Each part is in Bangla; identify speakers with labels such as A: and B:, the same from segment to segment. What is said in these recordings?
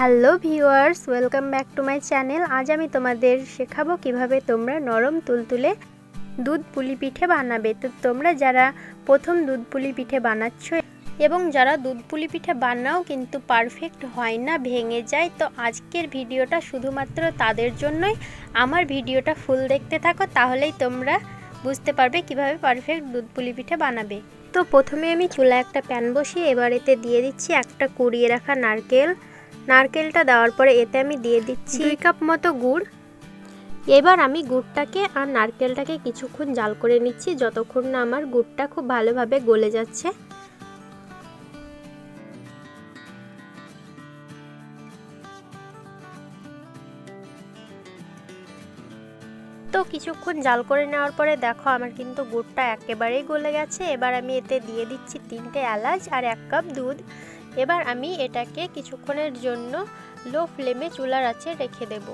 A: Hello viewers, welcome back to my channel. আজ আমি তোমাদের শেখাবো কীভাবে তোমরা নরম তুলতুলে দুধ পুলি পিঠে বানাবে। তো তোমরা যারা প্রথম দুধ পুলি পিঠে বানাচ্ছ এবং যারা দুধ পুলি পিঠে বানাও কিন্তু পারফেক্ট হয় না, ভেঙে যায়, তো আজকের ভিডিওটা শুধুমাত্র তাদের জন্যই। আমার ভিডিওটা ফুল দেখতে থাকো, তাহলেই তোমরা বুঝতে পারবে কীভাবে পারফেক্ট দুধ পুলি পিঠে বানাবে। তো প্রথমে আমি চুলা একটা প্যান বসিয়ে এবার এতে দিয়ে দিচ্ছি একটা কুড়িয়ে রাখা নারকেল নারকেলটা দেওয়ার পরে এতে আমি দিয়ে দিচ্ছি দুই কাপ মতো গুড়। এবার আমি গুড়টাকে আর নারকেলটাকে কিছুক্ষণ জাল করে নিচ্ছি, যতক্ষণ না আমার গুড়টা খুব ভালোভাবে গলে যাচ্ছে। তো কিছুক্ষণ জাল করে নেওয়ার পরে দেখো আমার কিন্তু গুড়টা একেবারেই গলে গেছে। এবার আমি এতে দিয়ে দিচ্ছি তিনটে এলাচ আর এক কাপ দুধ। এবার আমি এটাকে কিছুক্ষণের জন্য লো ফ্লেমে চুলার আছে রেখে দেব।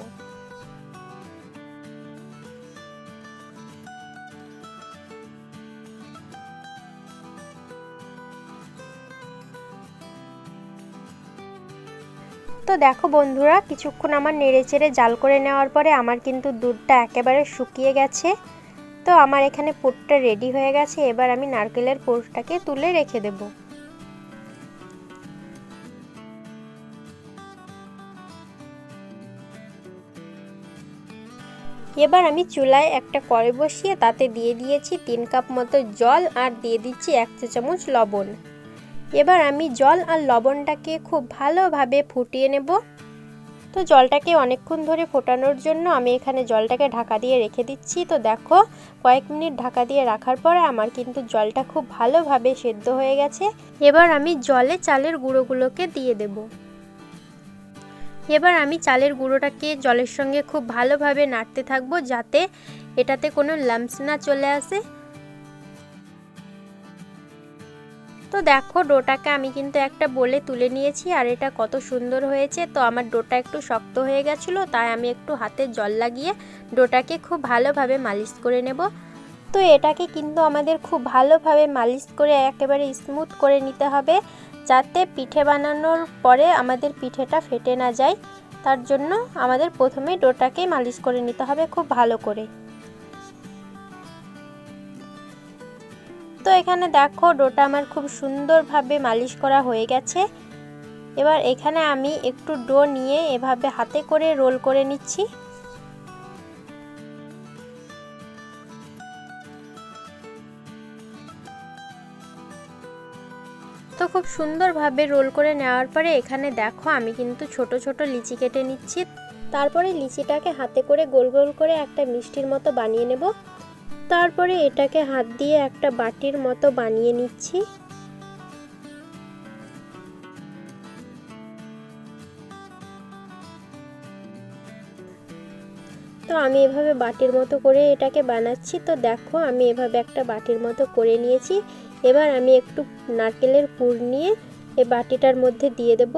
A: তো দেখো বন্ধুরা, কিছুক্ষণ আমার নেড়ে চেড়ে জাল করে নেওয়ার পরে আমার কিন্তু দুধটা একেবারে শুকিয়ে গেছে। তো আমার এখানে পুরটা রেডি হয়ে গেছে, এবার আমি নারকেলের পুরটাকে তুলে রেখে দেবো। এবার আমি চুলায় একটা কড়াই বসিয়ে তাতে দিয়ে দিয়েছি তিন কাপ মতো জল আর দিয়ে দিচ্ছি এক চা চামচ লবণ। এবার আমি জল আর লবণটাকে খুব ভালোভাবে ফুটিয়ে নেব। তো জলটাকে অনেকক্ষণ ধরে ফোটানোর জন্য আমি এখানে জলটাকে ঢাকা দিয়ে রেখে দিচ্ছি। তো দেখো, কয়েক মিনিট ঢাকা দিয়ে রাখার পরে আমার কিন্তু জলটা খুব ভালোভাবে সেদ্ধ হয়ে গেছে। এবার আমি জলে চালের গুঁড়োগুলোকে দিয়ে দেবো। এবার আমি চালের গুঁড়োটাকে জলের সঙ্গে খুব ভালোভাবে নাড়তে থাকব যাতে এটাতে কোনো লাম্পস না চলে আসে। তো দেখো, ডোটাকে আমি কিন্তু একটা বলে তুলে নিয়েছি আর এটা কত সুন্দর হয়েছে। তো আমার ডোটা একটু শক্ত হয়ে গেছিল, তাই আমি একটু হাতে জল লাগিয়ে ডোটাকে খুব ভালোভাবে মালিশ করে নেব। তো এটাকে কিন্তু আমাদের খুব ভালোভাবে মালিশ করে একেবারে স্মুথ করে নিতে হবে। যাতে পিঠে বানানোর পরে আমাদের পিঠেটা ফেটে না যায়, তার জন্য আমাদের প্রথমে ডোটাকে মালিশ করে নিতে হবে খুব ভালো করে। তো এখানে দেখো ডোটা আমার খুব সুন্দরভাবে মালিশ করা হয়ে গেছে। এবার এখানে আমি একটু ডো নিয়ে এভাবে হাতে করে রোল করে নিচ্ছি। তো খুব সুন্দরভাবে রোল করে নেওয়ার পরে এখানে দেখো আমি কিন্তু ছোট ছোট লিচি কেটে নিচ্ছি। তারপরে লিচিটাকে হাতে করে গোল গোল করে একটা মিষ্টির মতো বানিয়ে নেব। তারপরে এটাকে হাত দিয়ে একটা বাটির মতো বানিয়ে নিচ্ছি। তো আমি এভাবে বাটির মতো করে এটাকে বানাচ্ছি। তো দেখো আমি এভাবে একটা বাটির মতো করে নিয়েছি। এবার আমি একটু নারকেলের পুর নিয়ে এই বাটিটার মধ্যে দিয়ে দেব।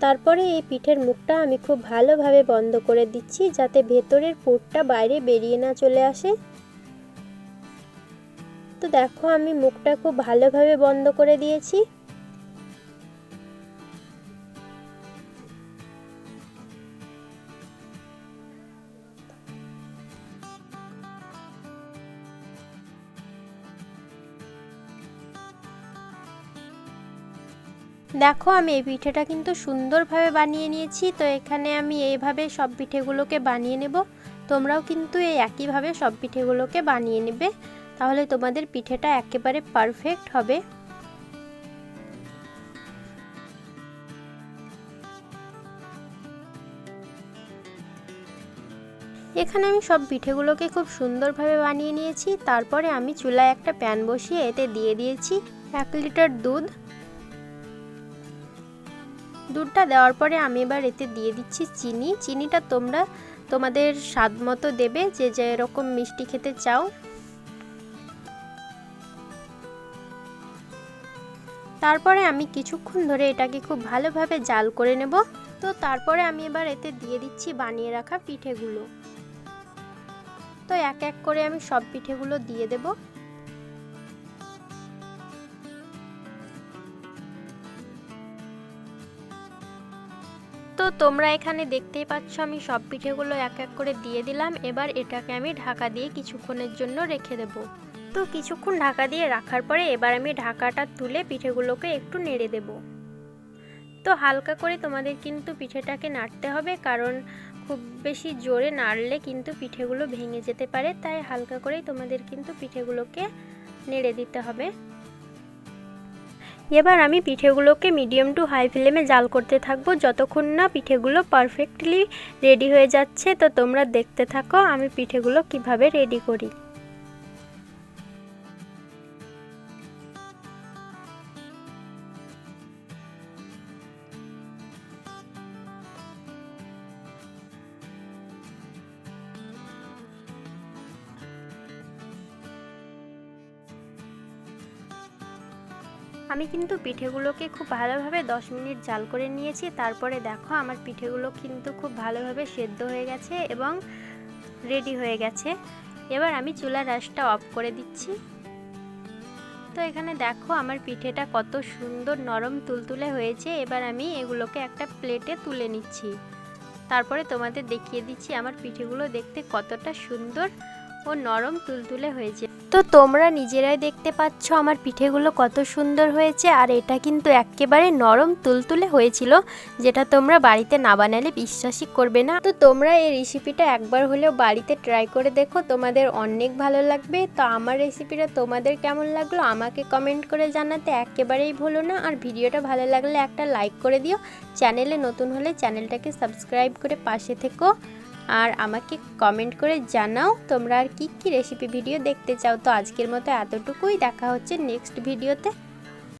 A: তারপরে এই পিঠের মুখটা আমি খুব ভালোভাবে বন্ধ করে দিচ্ছি যাতে ভেতরের পুরটা বাইরে বেরিয়ে না চলে আসে। তো দেখো আমি মুখটা খুব ভালোভাবে বন্ধ করে দিয়েছি। দেখো, আমি এই পিঠেটা কিন্তু সুন্দরভাবে বানিয়ে নিয়েছি। তো এখানে আমি এইভাবে সব পিঠেগুলোকে বানিয়ে নেব। তোমরাও কিন্তু এই একইভাবে সব পিঠেগুলোকে বানিয়ে নেবে। তাহলে তোমাদের পিঠেটা একেবারে পারফেক্ট হবে। এখানে আমি সব পিঠেগুলোকে খুব সুন্দরভাবে বানিয়ে নিয়েছি। তারপরে আমি চুলায় একটা প্যান বসিয়ে এতে দিয়ে দিয়েছি এক লিটার দুধ। দুধটা দেওয়ার পরে আমি এবার এতে দিয়ে দিচ্ছি চিনি। চিনিটা তোমরা তোমাদের স্বাদ মতো দেবে, যে যেরকম মিষ্টি খেতে চাও। তারপরে আমি কিছুক্ষণ ধরে এটাকে খুব ভালোভাবে জাল করে নেব। তো তারপরে আমি এবার এতে দিয়ে দিচ্ছি বানিয়ে রাখা পিঠেগুলো। তো এক এক করে আমি সব পিঠেগুলো দিয়ে দেবো। তো তোমরা এখানে দেখতেই পাচ্ছ আমি সব পিঠেগুলো এক এক করে দিয়ে দিলাম। এবার এটাকে আমি ঢাকা দিয়ে কিছুক্ষণের জন্য রেখে দেব। তো কিছুক্ষণ ঢাকা দিয়ে রাখার পরে এবার আমি ঢাকাটা তুলে পিঠেগুলোকে একটু নেড়ে দেব। তো হালকা করে তোমাদের কিন্তু পিঠেটাকে নাড়তে হবে, কারণ খুব বেশি জোরে নাড়লে কিন্তু পিঠেগুলো ভেঙে যেতে পারে, তাই হালকা করেই তোমাদের কিন্তু পিঠেগুলোকে নেড়ে দিতে হবে। এবার আমি পিঠেগুলোকে মিডিয়াম টু হাই ফ্লেমে জাল করতে থাকব। যতক্ষণ না পিঠেগুলো পারফেক্টলি রেডি হয়ে যাচ্ছে, তো তোমরা দেখতে থাকো আমি পিঠেগুলো কীভাবে রেডি করি। আমি কিন্তু পিঠেগুলোকে খুব ভালোভাবে 10 মিনিট জাল করে নিয়েছি। তারপরে দেখো আমার পিঠেগুলো কিন্তু খুব ভালোভাবে সেদ্ধ হয়ে গেছে এবং রেডি হয়ে গেছে। এবার আমি চুলার রাসটা অফ করে দিচ্ছি। তো এখানে দেখো আমার পিঠেটা কত সুন্দর নরম তুলতুলে হয়েছে। এবার আমি এগুলোকে একটা প্লেটে তুলে নিচ্ছি। তারপরে তোমাদের দেখিয়ে দিচ্ছি আমার পিঠেগুলো দেখতে কতটা সুন্দর ও নরম তুলতুলে হয়েছে। তো তোমরা নিজেরাই দেখতে পাচ্ছ আমার পিঠেগুলো কত সুন্দর হয়েছে, আর এটা কিন্তু একেবারে নরম তুলতুলে হয়েছিল, যেটা তোমরা বাড়িতে না বানালে বিশ্বাসই করবে না। তো তোমরা এই রেসিপিটা একবার হলেও বাড়িতে ট্রাই করে দেখো, তোমাদের অনেক ভালো লাগবে। তো আমার রেসিপিটা তোমাদের কেমন লাগল আমাকে কমেন্ট করে জানাতে একেবারেই ভুলো না, আর ভিডিওটা ভালো লাগলে একটা লাইক করে দিও। চ্যানেলে নতুন হলে চ্যানেলটাকে সাবস্ক্রাইব করে পাশে থেকো। আর আমাকে কমেন্ট করে জানাও তোমরা আর কী কী রেসিপি ভিডিও দেখতে চাও। তো আজকের মতো এতটুকুই। দেখা হচ্ছে নেক্সট ভিডিওতে